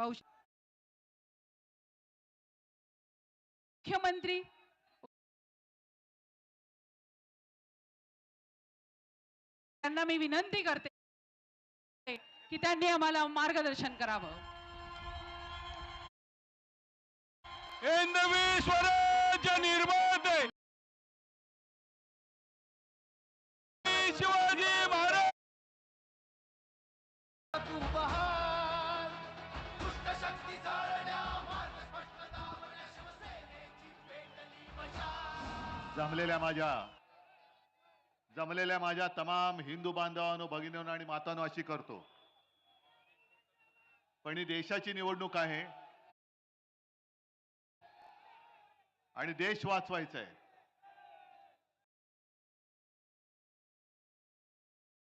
पाहू मुख्यमंत्री? त्यांना मी विनंती करते की त्यांनी आम्हाला मार्गदर्शन करावं. हिंदवी स्वराज्य निर्माते जमलेल्या माझ्या जमलेल्या माझ्या तमाम हिंदू बांधवांनो भगिनींनो आणि मातांनो अशी करतो. पण ही देशाची निवडणूक आहे. आणि देश वाचवायचा आहे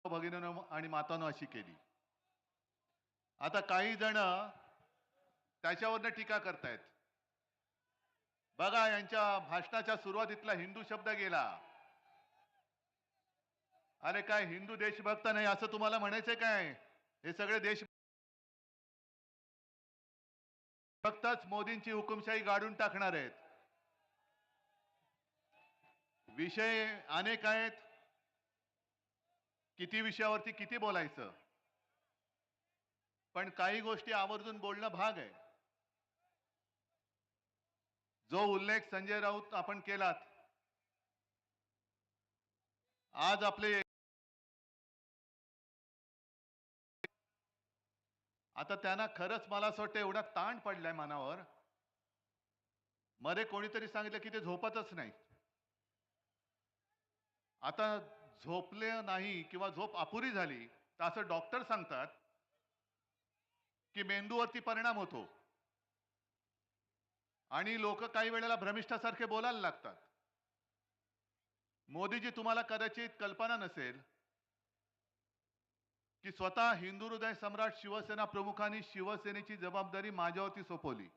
भगिनीनं आणि मातांनो अशी केली. आता काही जण त्याच्यावरनं टीका करतायत. बघा यांच्या भाषणाच्या सुरुवातीतला हिंदू शब्द गेला. अरे काय हिंदू देशभक्त नाही असं तुम्हाला म्हणायचंय काय? हे सगळे देश फक्तच मोदींची हुकुमशाही गाडून टाकणार आहेत. विषय अनेक आहेत. किती विषयावरती किती बोलायचं? पण काही गोष्टी आवर्जून बोलणं भाग आहे. जो उल्लेख संजय राऊत आपण केलात आज आपले आता त्यांना खरंच मला असं वाटतं एवढा ताण पडलाय मनावर. मध्ये कोणीतरी सांगितलं की ते झोपतच नाही. आता झोपले नाही किंवा झोप अपुरी झाली तर असं डॉक्टर सांगतात की मेंदूवरती परिणाम होतो. आणि लोक काही वेळेला भ्रमिष्ठासारखे बोलायला लागतात. मोदीजी तुम्हाला कदाचित कल्पना नसेल की स्वतः हिंदू हृदय सम्राट शिवसेना प्रमुखांनी शिवसेनेची जबाबदारी माझ्यावरती सोपवली.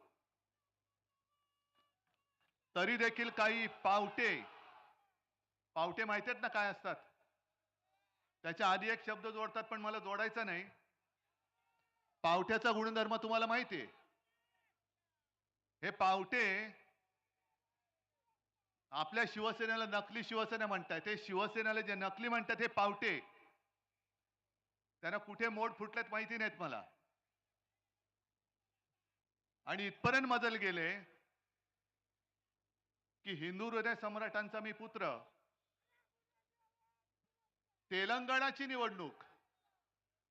तरी देखील काही पावटे पावटे माहिती आहेत ना काय असतात? त्याच्या आधी एक शब्द जोडतात पण मला जोडायचा नाही. पावट्याचा गुणधर्म तुम्हाला माहिती आहे. हे पावटे आपल्या शिवसेनेला नकली शिवसेना म्हणतात ते शिवसेनेला जे नकली म्हणतात हे पावटे. त्यांना कुठे मोड फुटल्यात माहिती नाहीत मला. आणि इथपर्यंत मजल गेले की हिंदू हृदय सम्राटांचा मी पुत्र. तेलंगणाची निवडणूक.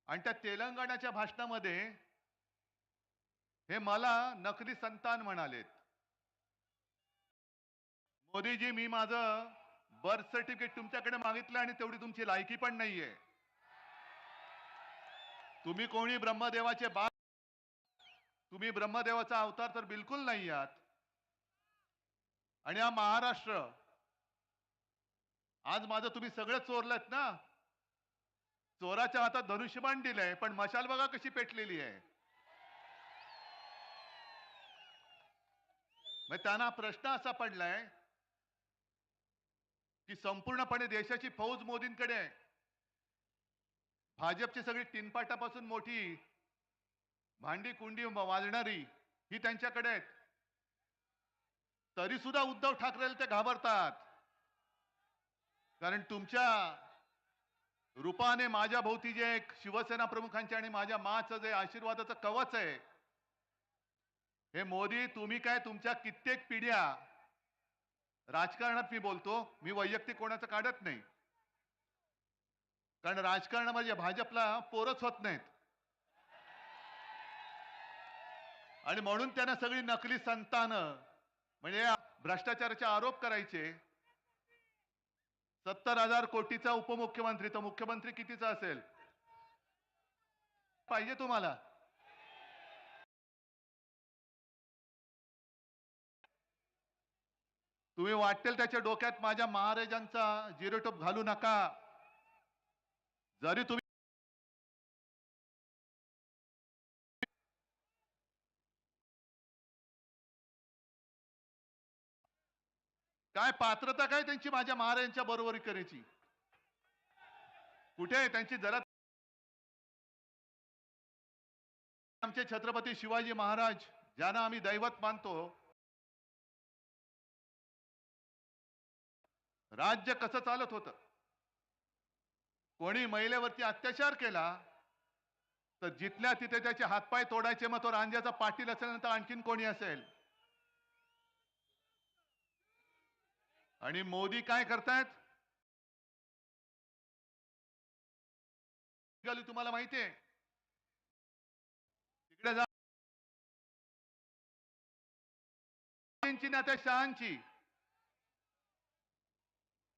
आणि त्या तेलंगणाच्या भाषणामध्ये हे मला नकली संतान म्हणालेत. मोदीजी मी माझं बर्थ सर्टिफिकेट तुमच्याकडे मागितलं आणि तेवढी तुमची लायकी पण नाहीये. तुम्ही कोणी ब्रह्मदेवाचे बा तुम्ही ब्रह्मदेवाचा अवतार तर बिलकुल नाही आहात. आणि हा महाराष्ट्र आज माझं तुम्ही सगळं चोरलत ना? चोराच्या हातात धनुष्यबाण दिलंय पण मशाल बघा कशी पेटलेली आहे. मग त्यांना प्रश्न असा पडलाय की संपूर्णपणे देशाची फौज मोदींकडे आहे. भाजपची सगळी तीनपाटापासून मोठी भांडी कुंडी वाजणारी ही त्यांच्याकडे आहेत. तरी सुद्धा उद्धव ठाकरेला ते घाबरतात. कारण तुमच्या रूपाने माझ्या भोवती जे एक शिवसेना प्रमुखांचे आणि माझ्या माचं जे आशीर्वादाचं कवच आहे हे मोदी तुम्ही काय तुमच्या कित्येक पिढ्या राजकारणात मी बोलतो मी वैयक्तिक कोणाचं काढत नाही. कारण राजकारणामध्ये भाजपला पोरच होत नाहीत. आणि म्हणून त्यांना सगळी नकली संतान म्हणजे भ्रष्टाचाराचे आरोप करायचे. सत्तर हजार कोटीचा उपमुख्यमंत्री तर मुख्यमंत्री कितीचा असेल? पाहिजे तुम्हाला. तुम्ही वाटेल त्याच्या डोक्यात माझ्या महाराजांचा जिरोटोप घालू नका. जरी तुम्ही काय पात्रता काय त्यांची माझ्या महाराजांच्या बरोबरी करायची कुठे आहे त्यांची जरा आमचे छत्रपती शिवाजी महाराज ज्यांना आम्ही दैवत मानतो राज्य कसं चालत होतं? कोणी महिलेवरती अत्याचार केला तर जिथल्या तिथे त्याचे हातपाय तोडायचे मग तो रांजाचा पाटील असेल नंतर आणखीन कोणी असेल? आणि मोदी काय करतायत? निघाली तुम्हाला माहितीये. तिकडे जा. ना त्या शहांची.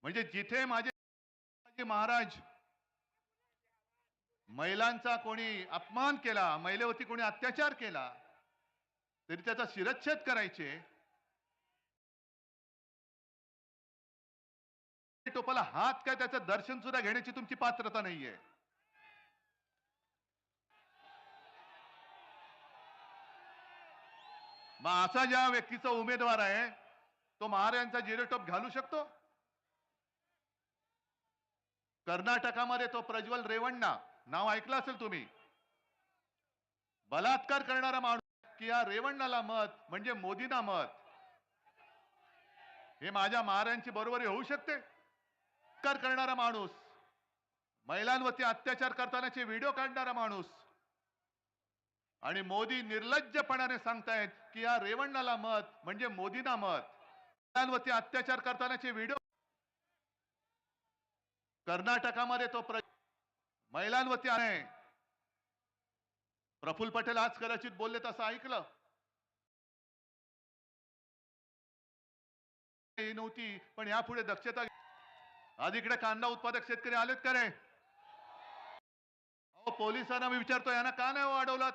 म्हणजे जिथे माझे महाराज महिलांचा कोणी अपमान केला महिलेवरती कोणी अत्याचार केला तरी त्याचा शिरच्छेद करायचे. टोपाला हात काय त्याचं दर्शन सुद्धा घेण्याची तुमची पात्रता नाहीये. मग असा ज्या व्यक्तीचा उमेदवार आहे तो महाराजांचा जिरेटोप घालू शकतो? कर्नाटकामध्ये तो प्रज्वल रेवण्णा नाव ऐकलं असेल तुम्ही? बलात्कार करणारा माणूस की या रेवण्णाला मत म्हणजे मोदींना मत? हे माझ्या महाराजांची बरोबरी होऊ शकते? कर करणारा माणूस महिलांवरती अत्याचार करतानाचे व्हिडिओ काढणारा माणूस आणि मोदी निर्लज्जपणाने सांगतायत की या रेवण्णाला मत म्हणजे मोदींना मत महिलांवरती अत्याचार करतानाचे व्हिडिओ कर्नाटकामध्ये तो प्र महिलांवरती आहे. प्रफुल्ल पटेल आज कदाचित बोलले तसं ऐकलं. नव्हती पण यापुढे दक्षता आज इकडे कांदा उत्पादक शेतकरी आलेत का रे? अहो पोलिसांना मी विचारतो यांना का नाही वाढवलं?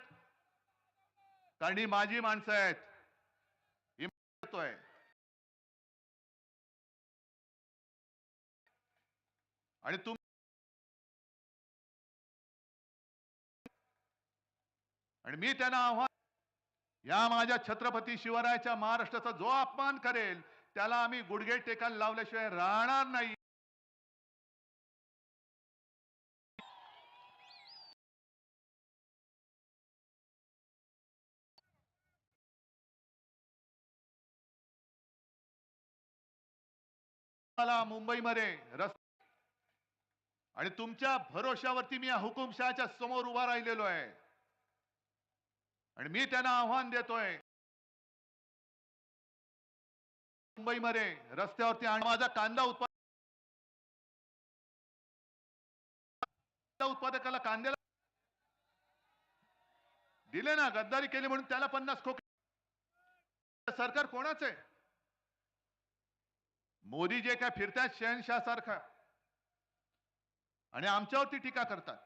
कारण ही माझी माणसं आहेत. आणि तुम आणि मी त्यांना आव्हान या माझ्या छत्रपती शिवरायाच्या महाराष्ट्राचा जो अपमान करेल त्याला आम्ही गुडघे टेकायला लावल्याशिवाय राहणार नाही. मुंबईमध्ये रस्ते आणि तुमच्या भरोशावरती मी या हुकुमशहाच्या समोर उभा राहिलेलो आहे. आणि मी त्यांना आव्हान देतोय. मुंबईमध्ये रस्त्यावरती आणि माझा कांदा उत्पादन उत्पादकाला कांद्याला दिले ना गद्दारी केली म्हणून त्याला पन्नास खोके सरकार कोणाच आहे? मोदी जे काय फिरतात शहनशाह सारखा. आणि आमच्यावरती टीका करतात.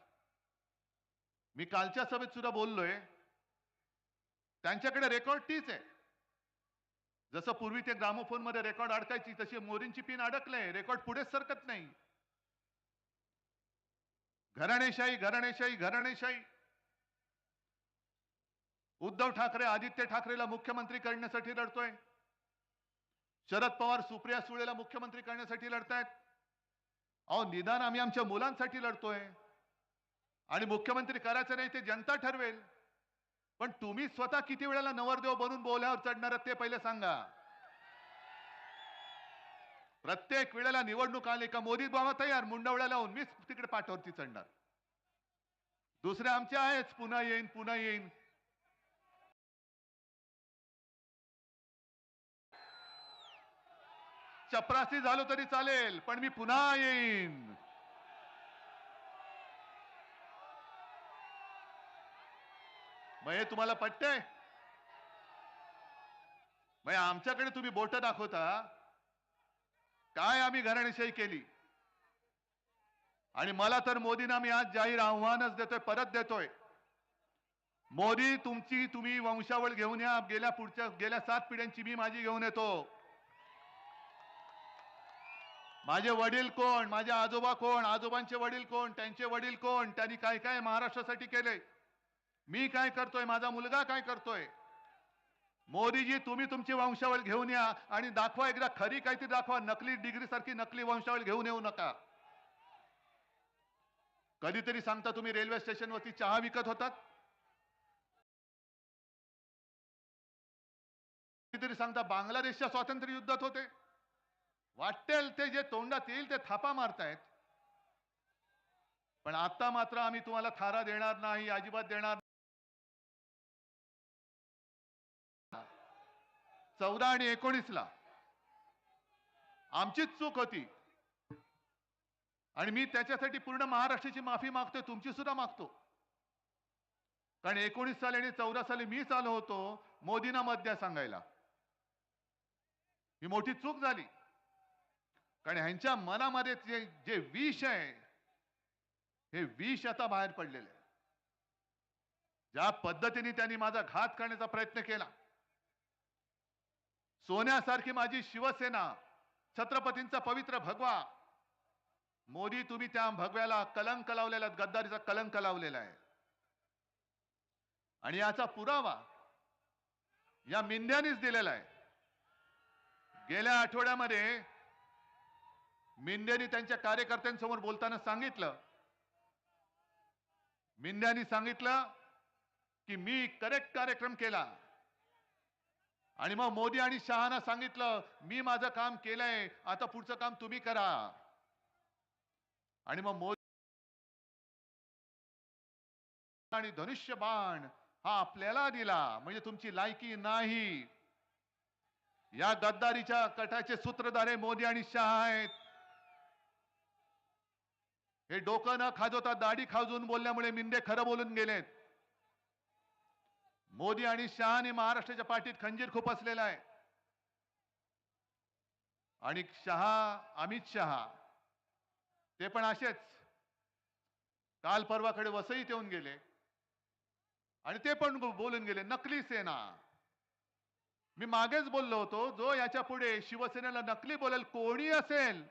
मी कालच्या सभेत सुद्धा बोललोय त्यांच्याकडे रेकॉर्ड तीच आहे. जसं पूर्वी ते ग्रामोफोनमध्ये रेकॉर्ड अडकायची तशी मोरींची पिन अडकले रेकॉर्ड पुढेच सरकत नाही. घराणेशाही घराणेशाही घराणेशाही. उद्धव ठाकरे आदित्य ठाकरेला मुख्यमंत्री करण्यासाठी लढतोय. शरद पवार सुप्रिया सुळेला मुख्यमंत्री करण्यासाठी लढतायत. अहो निदान आम्ही आमच्या मुलांसाठी लढतोय. आणि मुख्यमंत्री करायचं नाही ते जनता ठरवेल. पण तुम्ही स्वतः किती वेळेला नवरदेव बनून बोल्यावर चढणार ते पहिले सांगा. प्रत्येक वेळेला निवडणूक आली का मोदी बाबा तयार मुंडवळ्या लावून मीच तिकडे पाठवरती चढणार. दुसरे आमचे आहेच पुन्हा येईन पुन्हा येईन. चपरासी झालो तरी चालेल पण मी पुन्हा येईन. मग हे तुम्हाला पटतंय? मग आमच्याकडे तुम्ही बोट दाखवता. काय आम्ही घराणेशाही केली? आणि मला तर मोदींना मी आज जाहीर आव्हानच देतोय परत देतोय. मोदी तुमची तुम्ही वंशावळ घेऊन या. गेल्या पुढच्या गेल्या सात पिढ्यांची मी माझी घेऊन येतो. माझे वडील कोण? माझे आजोबा कोण? आजोबांचे वडील कोण? त्यांचे वडील कोण? त्यांनी काय काय महाराष्ट्रासाठी केले मी काय करतोय? माझा मुलगा काय करतोय? मोदीजी तुम्ही तुमची वंशावळ घेऊन या आणि दाखवा एकदा खरी काहीतरी दाखवा. नकली डिग्री सारखी नकली वंशावळ घेऊन येऊ नका. कधीतरी सांगता तुम्ही रेल्वे स्टेशनवरती चहा विकत होतात? कधीतरी सांगता बांगलादेशच्या स्वातंत्र्य युद्धात होते? वाटेल ते जे तोंडात येईल ते थापा मारतायत. पण आता मात्र आम्ही तुम्हाला थारा देणार नाही अजिबात देणार चौदा आणि एकोणीसला आमचीच चूक होती. आणि मी त्याच्यासाठी पूर्ण महाराष्ट्राची माफी मागतोय तुमची सुद्धा मागतो. कारण एकोणीस साली आणि चौदा साली मीच आलो होतो मोदींना मध्या सांगायला. ही मोठी चूक झाली. कारण ह्यांच्या मनामध्ये जे जे विष आहे हे विष आता बाहेर पडलेलं आहे. ज्या पद्धतीने त्यांनी माझा घात करण्याचा प्रयत्न केला सोन्यासारखी माझी शिवसेना छत्रपतींचा पवित्र भगवा मोदी तुम्ही त्या भगव्याला कलंक लावलेला गद्दारीचा कलंक लावलेला आहे. आणि याचा पुरावा या मिंद्यानीच दिलेला आहे. गेल्या आठवड्यामध्ये मेंढ्यांनी त्यांच्या कार्यकर्त्यांसमोर बोलताना सांगितलं. मेंढ्यांनी सांगितलं की मी करेक्ट कार्यक्रम केला. आणि मग मोदी आणि शहाना सांगितलं मी माझं काम केलंय आता पुढचं काम तुम्ही करा. आणि मग मोदी आणि धनुष्य बाण हा आपल्याला दिला म्हणजे तुमची लायकी नाही. या गद्दारीच्या कटाचे सूत्रधारे मोदी आणि शहा आहेत. हे डोकं न खाजवता दाढी खाजून बोलल्यामुळे मिंदे खरं बोलून गेलेत. मोदी आणि शहाने महाराष्ट्राच्या पाठीत खंजीर खूप असलेला आहे. आणि शहा अमित शहा ते पण असेच. काल परवाकडे वसईत येऊन गेले. आणि ते पण बोलून गेले नकली सेना. मी मागेच बोललो होतो जो याच्यापुढे शिवसेनेला नकली बोलेल कोणी असेल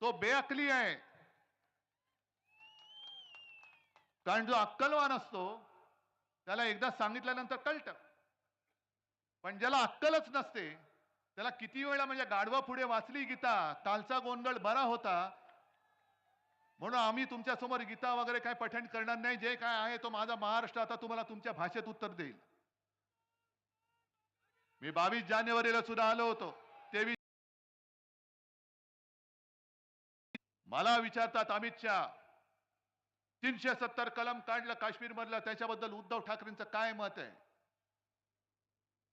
तो बेअकली आहे. कारण जो अक्कलवान असतो त्याला एकदा सांगितल्यानंतर कळत. पण ज्याला अक्कलच नसते त्याला किती वेळा म्हणजे गाढवा पुढे वाचली गीता कालचा गोंधळ बरा होता. म्हणून आम्ही तुमच्यासमोर गीता वगैरे काय पठण करणार नाही जे काय आहे तो माझा महाराष्ट्र आता तुम्हाला तुमच्या भाषेत उत्तर देईल. मी बावीस जानेवारीला सुद्धा आलो होतो. तेवीस मला विचारतात अमित शहा तीनशे सत्तर कलम काढलं काश्मीरमधलं त्याच्याबद्दल उद्धव ठाकरेंचं काय मत आहे?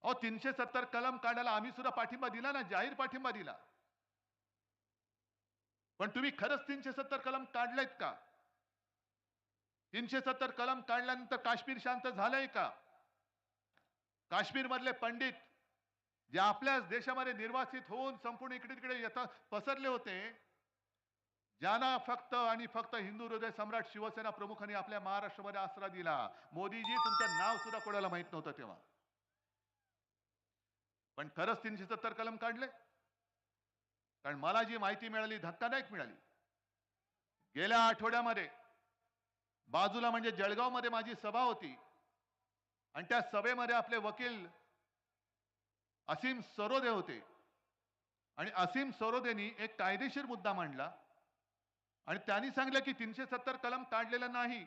अहो तीनशे सत्तर कलम काढायला आम्ही सुद्धा पाठिंबा दिला ना जाहीर पाठिंबा दिला. पण तुम्ही खरंच तीनशे सत्तर कलम काढलेत का? तीनशे सत्तर कलम काढल्यानंतर काश्मीर शांत झालंय का? काश्मीर मधले पंडित जे आपल्याच देशामध्ये निर्वासित होऊन संपूर्ण इकडे तिकडे येता पसरले होते ज्यांना फक्त आणि फक्त हिंदू हृदय सम्राट शिवसेना प्रमुखांनी आपल्या महाराष्ट्रामध्ये आसरा दिला मोदीजी तुमचं नाव सुद्धा कोणाला माहीत नव्हतं तेव्हा. पण खरंच तीनशे सत्तर कलम काढले. कारण मला जी माहिती मिळाली धक्कादायक मिळाली. गेल्या आठवड्यामध्ये बाजूला म्हणजे जळगावमध्ये माझी सभा होती. आणि त्या सभेमध्ये आपले वकील असीम सरोदे होते. आणि असीम सरोदेनी एक कायदेशीर मुद्दा मांडला. आणि त्यांनी सांगितलं की तीनशे सत्तर कलम काढलेलं नाही.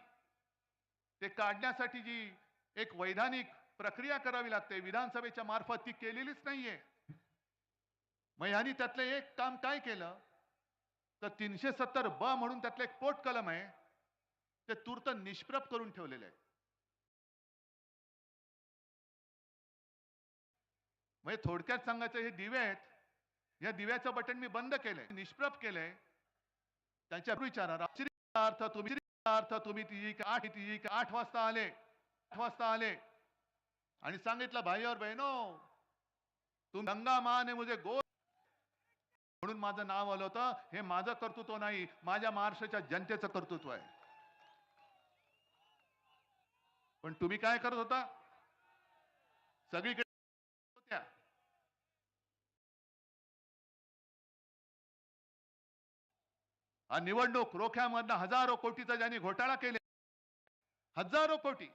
ते काढण्यासाठी जी एक वैधानिक प्रक्रिया करावी लागते विधानसभेच्या मार्फत ती केलेलीच नाहीये. मग ह्यांनी त्यातलं एक काम काय केलं? तर तीनशे सत्तर ब म्हणून त्यातलं एक पोट कलम आहे ते तूर्त निष्प्रभ करून ठेवलेलं आहे. म्हणजे थोडक्यात सांगायचं हे दिवे आहेत. या दिव्याचं बटन मी बंद केलंय. निष्प्रभ केलंय. त्यांच्या विचारा अर्थ तुम्ही अर्थ तुम्ही ती आठ ती आठ वाजता आले. आठ वाजता आले. आणि सांगितलं भाई और बहिनो तुम गंगा माने मुझे गो म्हणून माझं नाव आलं होतं. हे माझं कर्तृत्व नाही माझ्या महाराष्ट्राच्या जनतेचं कर्तृत्व आहे. पण तुम्ही काय करत होता? सगळीकडे हा निवडणूक रोख्यामधनं हजारो कोटीचा ज्यांनी घोटाळा केले हजारो कोटी